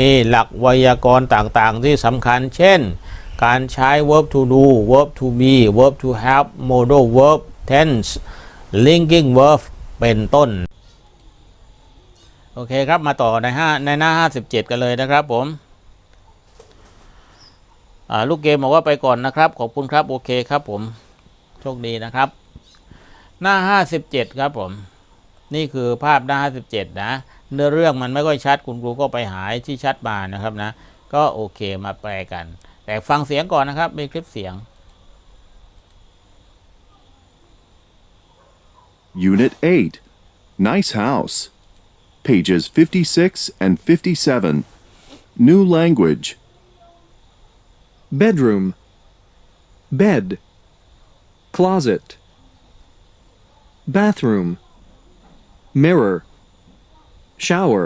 มีหลักไวยากรณ์ต่างๆ ที่สำคัญ เช่น การใช้ verb to do verb to be verb to have modal verb tense linking verb เป็นต้น โอเคครับ มาต่อในห้าในหน้า 57 กันเลยนะครับผม ลูกเกมบอกว่าไปก่อนนะครับ ขอบคุณครับ โอเคครับผม โชคดีนะครับ หน้า 57 ครับผม นี่คือภาพหน้า 57 นะ เนื้อเรื่องมันไม่ค่อยชัดคุณครูก็ไปหาที่ชัดมานะครับนะ ก็โอเคมาแปลกัน แต่ฟังเสียงก่อนนะครับมีคลิปเสียง Unit 8 Nice House. Pages 56 and 57. New language. bedroom, bed, closet, bathroom, mirror, shower,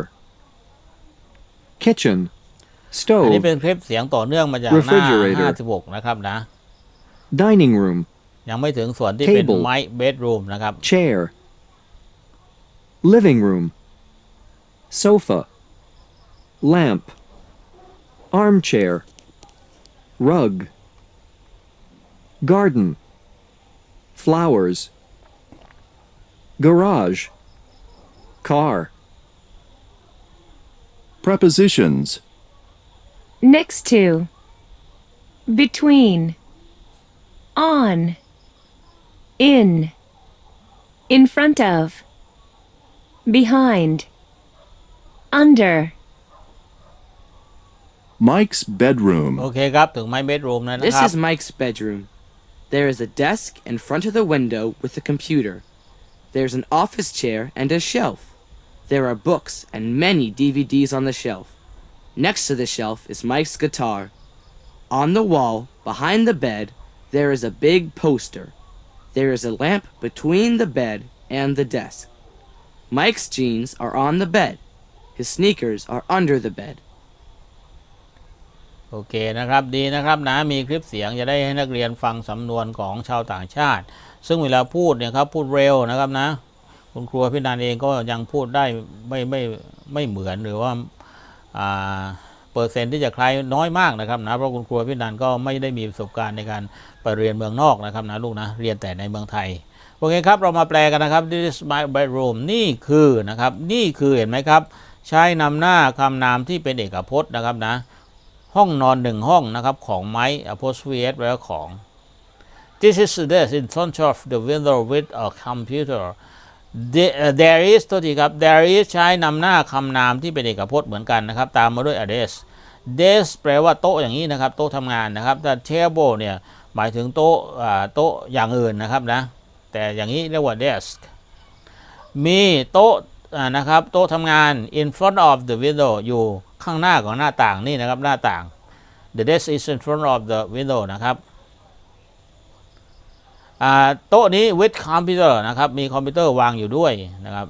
kitchen, อันนี้ stove, เป็นคลิปเสียงต่อเนื่องมาจากหน้า Refrigerator 56 นะครับนะ dining room, ยังไม่ถึงส่วนที่เป็น Table ไม้เบดรูมนะครับ chair, living room, sofa, lamp, armchair, rug, garden, flowers, garage, car, Prepositions. Next to. Between. On. In. In front of. Behind. Under. Mike's bedroom. โอเคครับ ถึงไม้เบดรูมแล้วนะ This ครับ is Mike's bedroom. There is a desk in front of the window with a computer. There's an office chair and a shelf. There are books and many DVDs on the shelf. Next to the shelf is Mike's guitar. On the wall, behind the bed, there is a big poster. There is a lamp between the bed and the desk. Mike's jeans are on the bed. His sneakers are under the bed. โอเคนะครับดีนะครับนะมีคลิปเสียงจะได้ให้นักเรียนฟังสำนวนของชาวต่างชาติ ซึ่งเวลาพูดเนี่ยครับพูดเร็วนะครับนะ คุณครูพี่นันเองก็ยังพูดได้ไม่ไม่ไม่เหมือนหรือว่าเปอร์เซ็นต์ที่จะคล้ายน้อยมากนะครับนะเพราะคุณครูพี่นันก็ไม่ได้มีประสบการณ์ในการไปเรียนเมืองนอกนะครับนะลูกนะเรียนแต่ในเมืองไทยโอเคครับเรามาแปลกันนะครับ this is my bedroom นี่คือนะครับนี่คือเห็นไหมครับ ใช้นำหน้าคำนามที่เป็นเอกพจน์นะครับนะห้องนอนหนึ่งห้องนะครับของไม้ apostrophe แปลว่าของ This is the desk in front of the window with a computer there is ตัวที่ครับ there is ใช้นำหน้าคำนามที่เป็นเอกพจน์เหมือนกันนะครับ ตามมาด้วย a desk desk แปลว่าโต๊ะอย่างนี้นะครับ โต๊ะทำงานนะครับแต่ table เนี่ยหมายถึงโต๊ะโต๊ะอย่างอื่นนะครับนะแต่อย่างนี้เรียกว่า desk มีโต๊ะนะครับโต๊ะทำงาน in front of the window อยู่ข้างหน้าของหน้าต่างนี่นะครับหน้าต่าง the desk is in front of the window นะครับ โต๊ะนี้ with computer นะครับ มีคอมพิวเตอร์วางอยู่ด้วยนะครับ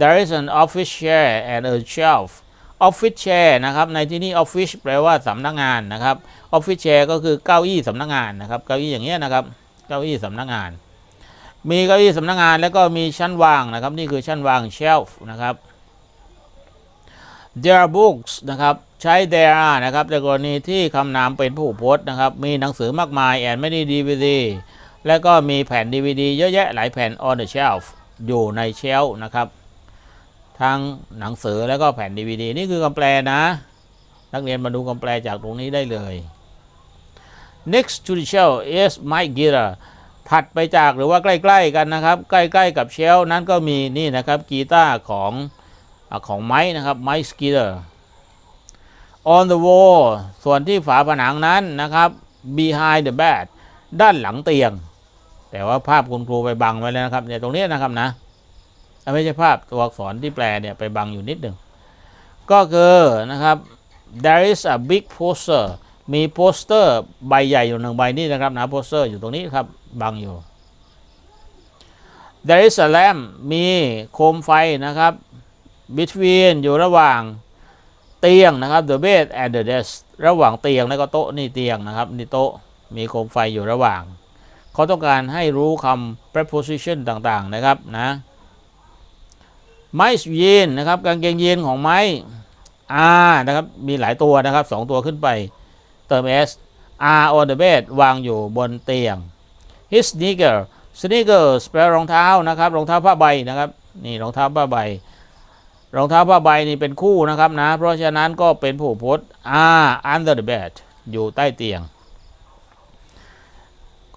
there is an office chair and a shelf office chair นะครับ ในที่นี้ office แปลว่าสำนักงานนะครับ office chair ก็คือเก้าอี้สำนักงานนะครับ เก้าอี้อย่างเงี้ยนะครับ เก้าอี้สำนักงาน มีเก้าอี้สำนักงานแล้วก็มีชั้นวางนะครับ นี่คือชั้นวาง shelf นะครับ there are books นะครับ ใช้ there are นะครับในกรณีที่คำนามเป็นผู้พจน์นะครับ มีหนังสือมากมาย and many DVD แล้วก็มีแผ่น DVD เยอะแยะหลายแผ่น on the shelf อยู่ในเชลฟ์นะครับทั้งหนังสือแล้วก็แผ่น DVD นี่คือคำแปลนะ นักเรียนมาดูคำแปลจากตรงนี้ได้เลย next to the shelf is my guitar ถัดไปจากหรือว่าใกล้ ๆ กันนะครับ ใกล้ ๆ กับเชลฟ์นั้นก็มีนี่นะครับกีตาร์ของอของไม้นะครับไม้สกีเตอร์ on the wall ส่วนที่ฝาผนังนั้นนะครับ behind the bed ด้านหลังเตียง แต่ว่าภาพคุณครูไปบังไว้แล้วนะครับเนี่ยตรงนี้นะครับนะอะไม่ใช่ภาพตัวอักษรที่แปลเนี่ยไปบังอยู่นิดหนึ่งก็คือนะครับ there is a big poster มีโปสเตอร์ใบใหญ่อยู่หนึ่งใบนี่นะครับนะโปสเตอร์อยู่ตรงนี้ครับบังอยู่ there is a lamp มีโคมไฟนะครับ between อยู่ระหว่างเตียงนะครับ the bed and the desk ระหว่างเตียงแล้วก็โต๊ะนี่เตียงนะครับนี่โต๊ะมีโคมไฟอยู่ระหว่าง เขาต้องการให้รู้คำ preposition ต่างๆนะครับนะไม้ยีนนะครับกางเกงยีนของไม้ r นะครับมีหลายตัวนะครับสองตัวขึ้นไป เติม s are on the bed วางอยู่บนเตียง his sneaker sneakers แปลรองเท้านะครับรองเท้าผ้าใบนะครับนี่รองเท้าผ้าใบ รองเท้าผ้าใบนี่เป็นคู่นะครับนะ เพราะฉะนั้นก็เป็นผู้พจน์ are under the bed อยู่ใต้เตียง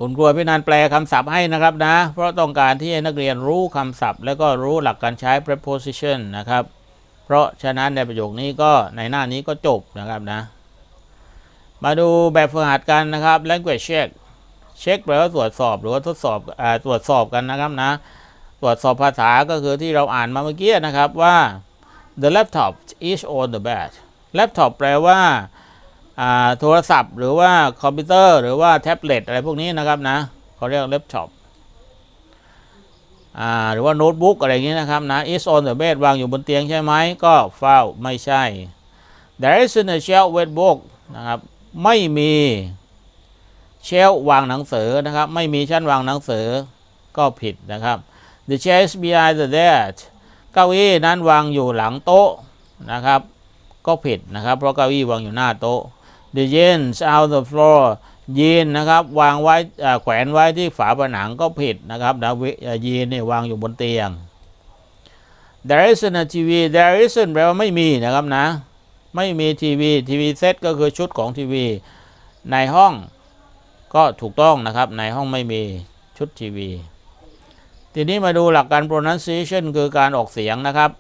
คุณครูพี่นันแปลคำศัพท์ให้นะครับนะ เพราะต้องการที่ให้นักเรียนรู้คำศัพท์ แล้วก็รู้หลักการใช้ preposition นะครับ เพราะฉะนั้นในประโยคนี้ก็ในหน้านี้ก็จบนะครับนะ มาดูแบบฝึกหัดกันนะครับ language check เช็คแปลว่าตรวจสอบหรือว่าทดสอบอตรวจสอบกันนะครับนะ ตรวจสอบภาษาก็คือที่เราอ่านมาเมื่อกี้นะครับว่า the laptop is on the bed laptop แปลว่า โทรศัพท์หรือว่าคอมพิวเตอร์หรือว่าแท็บเล็ตอะไรพวกนี้นะครับนะเขาเรียก laptop อ่าหรือว่าโน้ตบุ๊กอะไรอย่างนี้นะครับนะ is on the bed วางอยู่บนเตียงใช่ไหมก็เฝ้าไม่ใช่ there isn't a shelf with book นะครับไม่มีเชลวางหนังสือนะครับ ไม่มีชั้นวางหนังสือก็ผิดนะครับ the chair is behind the desk เก้าอี้นั้นวางอยู่หลังโต๊ะนะครับ ก็ผิดนะครับ เพราะเก้าอี้วางอยู่หน้าโต๊ะ the jeans out the floor ยีนนะครับวางไว้แขวนไว้ที่ฝาผนังก็ผิดนะครับนะวิอ่ายีนเนี่ยวางอยู่บนเตียง there isn't a TV there isn't แปลว่าไม่มีนะครับนะ ไม่มีทีวีทีวีเซตก็คือชุดของทีวี ในห้องก็ถูกต้องนะครับ ในห้องไม่มีชุดทีวี ทีนี้มาดูหลักการ pronunciation คือการออกเสียงนะครับ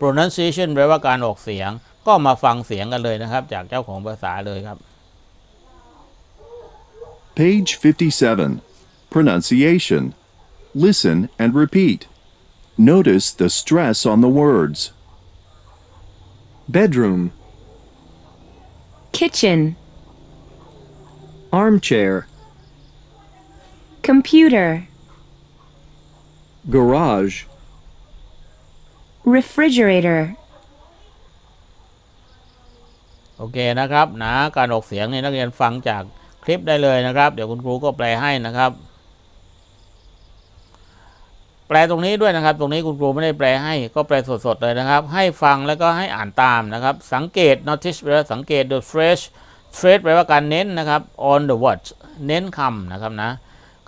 pronunciation แปลว่าการออกเสียง ก็มาฟังเสียงกันเลยนะครับ จากเจ้าของภาษาเลยครับ Page 57. Pronunciation. Listen and repeat. Notice the stress on the words. bedroom, kitchen, armchair, computer, garage, refrigerator, โอเคนะครับนะการออกเสียงนี่นักเรียนฟังจากคลิปได้เลยนะครับ เดี๋ยวคุณครูก็แปลให้นะครับ แปลตรงนี้ด้วยนะครับ ตรงนี้คุณครูไม่ได้แปลให้ ก็แปลสดๆเลยนะครับ ให้ฟังแล้วก็ให้อ่านตามนะครับ สังเกต notice แปลว่าสังเกต the stress stress แปลว่าการเน้นนะครับ on the word เน้นคำนะครับนะ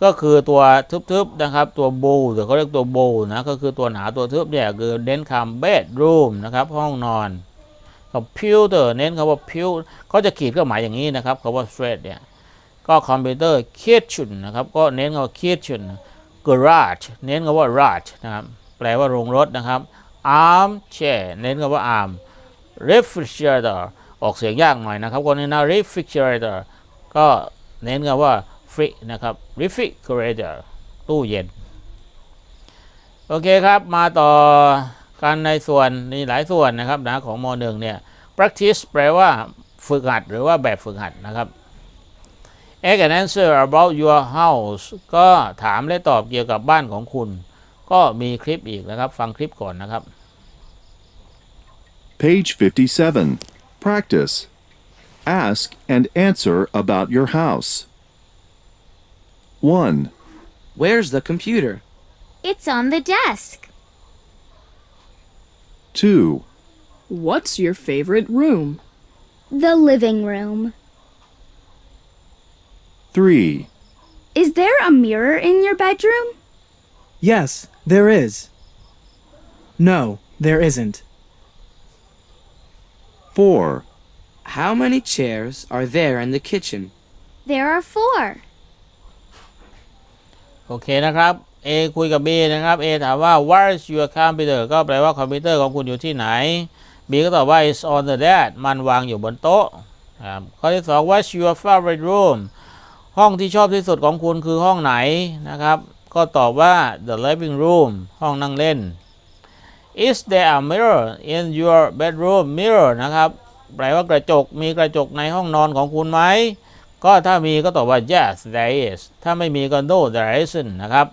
ก็คือตัวทึบๆนะครับตัว bold หรือเขาเรียกตัว bold นะก็คือตัวหนาตัวทึบเนี่ยคือเน้นคำ bedroom นะครับห้องนอน computer เน้นคำว่า pu เขาจะขีดเครื่องหมายอย่างนี้นะครับคำว่า straight เนี่ยก็คอมพิวเตอร์ kitchen นะครับก็เน้นคำว่า kitchen garage เน้นคำว่า garage นะครับแปลว่าโรงรถนะครับ armchair เน้นคำว่า arm refrigerator ออกเสียงยากหน่อยนะครับคนนี้นะ refrigerator ก็เน้นคำว่า free นะครับ refrigerator ตู้เย็น โอเคครับ มาต่อ กันในส่วนนี่หลายส่วนนะครับนะของม .1 เนี่ย practice แปลว่าฝึกหัดหรือว่าแบบฝึกหัดนะครับ ask an answer about your house ก็ถามและตอบเกี่ยวกับบ้านของคุณ ก็มีคลิปอีกนะครับ ฟังคลิปก่อนนะครับ Page 57. Practice. Ask and answer about your house. 1, Where's the computer? It's on the desk. 2, What's your favorite room? The living room. 3, Is there a mirror in your bedroom? Yes, there is. No, there isn't. 4, How many chairs are there in the kitchen? There are four. โอเคนะครับ A คุยกับ B นะครับ A ถามว่า where's your computer ก็แปลว่าคอมพิวเตอร์ของคุณอยู่ที่ไหน B ก็ตอบว่า it's on the desk มันวางอยู่บนโต๊ะครับข้อที่สอง what's your favorite room ห้องที่ชอบที่สุดของคุณคือห้องไหนนะครับ ก็ตอบว่า the living room ห้องนั่งเล่น is there a mirror in your bedroom mirror นะครับ แปลว่ากระจกมีกระจกในห้องนอนของคุณไหม ก็ถ้ามีก็ตอบว่า yes there is ถ้าไม่มีก็ no there isn't นะครับ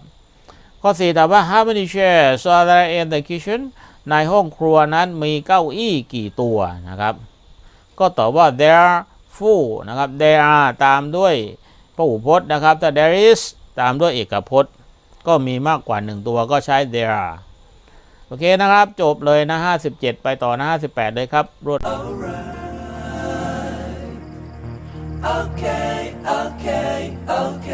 ข้อ4ถามว่า how many chairs are there in the kitchen ในห้องครัวนั้นมีเก้าอี้กี่ตัวนะครับ ก็ตอบว่า there are few นะครับ there are ตามด้วยพหูพจน์นะครับถ้า there is ตามด้วยเอกพจน์ ก็มีมากกว่า1ตัวก็ใช้ there are โอเคนะครับ จบเลยนะ 57 ไปต่อนะ 58 เลยครับ รวด Okay, okay, okay.